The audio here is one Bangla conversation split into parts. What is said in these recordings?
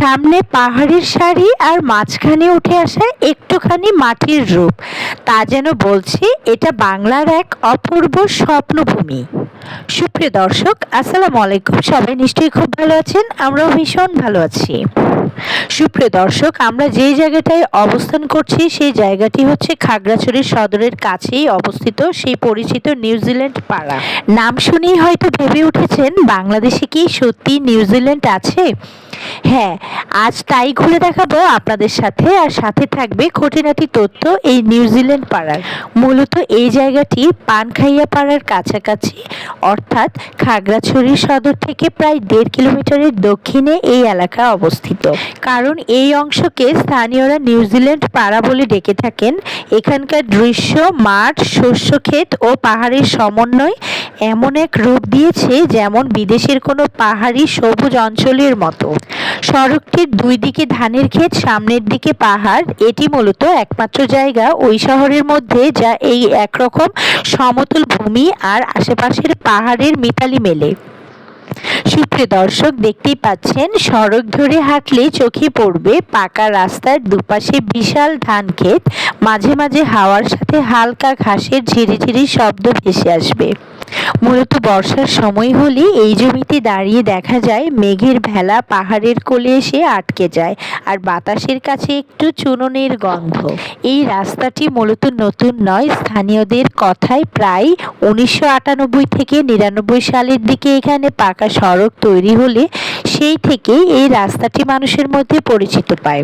সামনে পাহাড়ের সারি আর মাঝখানে উঠে আসা একটুখানি মাটির রূপ। তা যেন বলছে, এটা বাংলার এক অপূর্ব স্বপ্নভূমি। সুপ্রিয় দর্শক, আসসালামু আলাইকুম। সবাই নিশ্চয়ই খুব ভালো আছেন, আমরাও ভীষণ ভালো আছি। সুপ্রিয় দর্শক, আমরা যেই জায়গাটায় অবস্থান করছি, সেই জায়গাটি হচ্ছে খাগড়াছড়ি সদরের কাছেই অবস্থিত সেই পরিচিত নিউজিল্যান্ড পাড়া। নাম শুনেই হয়তো ভেবে উঠেছেন, বাংলাদেশে কি সত্যি নিউজিল্যান্ড আছে? হ্যাঁ আজ তাই ঘুরে দেখাবো আপনাদের সাথে। আর সাথে থাকবে খুঁটিনাটি তথ্য এই নিউজিল্যান্ড পাড়ার। মূলত এই জায়গাটি পানখাইয়া পাড়ার কাছাকাছি, অর্থাৎ খাগড়াছড়ি সদর থেকে প্রায় দেড় কিলোমিটারের দক্ষিণে এই এলাকা অবস্থিত। কারণ এই অংশকে স্থানীয়রা নিউজিল্যান্ড পাড়া বলে ডেকে থাকেন। এখানকার দৃশ্য, মাঠ শস্য ক্ষেত ও পাহাড়ের সমন্বয় এমন এক রূপ দিয়েছে যেমন বিদেশের কোনো পাহাড়ি সবুজ অঞ্চলের মতো। সড়কটির দুই দিকে ধানের ক্ষেত, সামনের দিকে পাহাড়। এটি মূলত একমাত্র জায়গা ওই শহরের মধ্যে যা এই একরকম সমতল ভূমি আর আশেপাশের পাহাড়ের মিতালি মেলে। সুপ্রিয় দর্শক, দেখতেই পাচ্ছেন, সড়ক ধরে হাঁটলে চোখে পড়বে পাকা রাস্তার দুপাশে বিশাল ধান ক্ষেত। মাঝে মাঝে হাওয়ার সাথে হালকা ঘাসের ঝিরিঝিরি শব্দ ভেসে আসবে। মূলত বর্ষার সময় হলে এই জমিতে দাঁড়িয়ে দেখা যায় মেঘের ভেলা পাহাড়ের কোলে এসে আটকে যায় আর বাতাসের কাছে একটু চুননের গন্ধ। এই রাস্তাটি মূলত নতুন নয়, স্থানীয়দের কথায় প্রায় উনিশশো আটানব্বই থেকে নিরানব্বই সালের দিকে এখানে পাকা সড়ক তৈরি হলে সেই থেকে এই রাস্তাটি মানুষের মধ্যে পরিচিত পায়।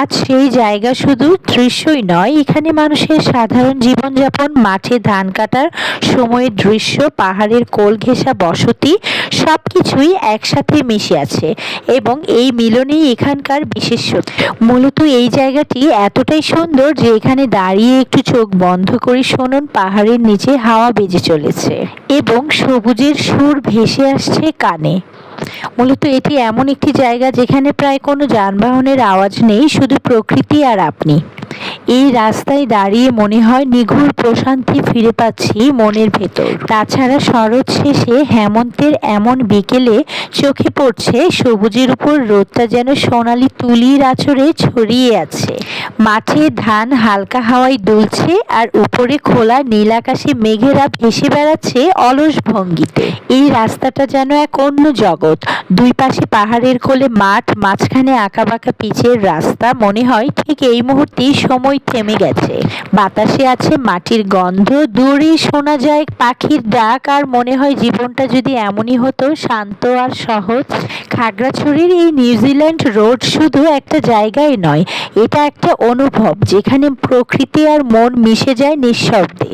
আজ সেই জায়গা শুধু দৃশ্যই নয়, এখানে মানুষের সাধারণ জীবনযাপন, মাঠে ধান কাটার সময়ের দৃশ্য, পাহাড়ের কোল ঘেঁষা বসতি সব কিছুই একসাথে মিশে আছে এবং এই মিলনেই এখানকার বিশেষ মূলত এই জায়গাটি এতটাই সুন্দর যে এখানে দাঁড়িয়ে একটু চোখ বন্ধ করে শুনুন, পাহাড়ের নিচে হাওয়া বেজে চলেছে এবং সবুজের সুর ভেসে আসছে কানে। মূলত এটি এমন একটি জায়গা যেখানে প্রায় কোনো যানবাহনের আওয়াজ নেই, শুধু প্রকৃতি আর আপনি। এই রাস্তায় দাঁড়িয়ে মনে হয় নিঘুর প্রশান্তি ফিরে পাচ্ছি মনের ভেতর। তাছাড়া শরৎ শেষে হেমন্তের এমন বিকেলে চোখে পড়ছে সবুজের উপর রোদটা যেন সোনালি তুলির আঁচড়ে ছড়িয়ে আছে। মাঠে ধান হালকা হাওয়ায় দুলছে আর উপরে খোলা নীল আকাশে মেঘেরা ভেসে বেড়াচ্ছে অলস ভঙ্গিতে। এই রাস্তাটা যেন এক অন্য জগৎ। দুই পাশে পাহাড়ের কোলে মাঠ, মাঝখানে আঁকাবাঁকা পিচের রাস্তা। মনে হয় ঠিক এই মুহূর্তেই সময় থেমে গেছে। বাতাসে আছে মাটির গন্ধ দূরে শোনা যায় পাখির ডাক, আর মনে হয় জীবনটা যদি এমনই হতো, শান্ত আর সহজ। খাগড়াছড়ির এই নিউজিল্যান্ড রোড শুধু একটা জায়গায় নয়, এটা একটা অনুভব যেখানে প্রকৃতি আর মন মিশে যায় নিঃশব্দে।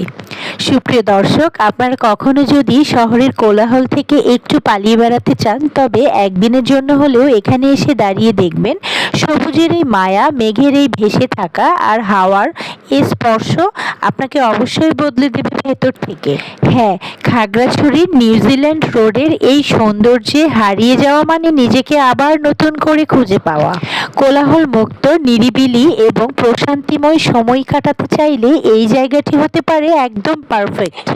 সুপ্রিয় দর্শক, আপনারা কখনো যদি শহরের কোলাহল থেকে একটু পালিয়ে বেড়াতে চান, তবে একদিনের জন্য হলেও এখানে এসে দাঁড়িয়ে দেখবেন সবুজের এই মায়া, মেঘের এই ভেসে থাকা আর হাওয়ার এই স্পর্শ আপনাকে অবশ্যই বদলে দেবে ভেতর থেকে। হ্যাঁ খাগড়াছড়ির নিউজিল্যান্ড রোডের এই সৌন্দর্যে হারিয়ে যাওয়া মানে নিজেকে আবার নতুন করে খুঁজে পাওয়া। কোলাহল মুক্ত নিরিবিলি এবং প্রশান্তিময় সময় কাটাতে চাইলে এই জায়গাটি হতে পারে একদম পারফেক্ট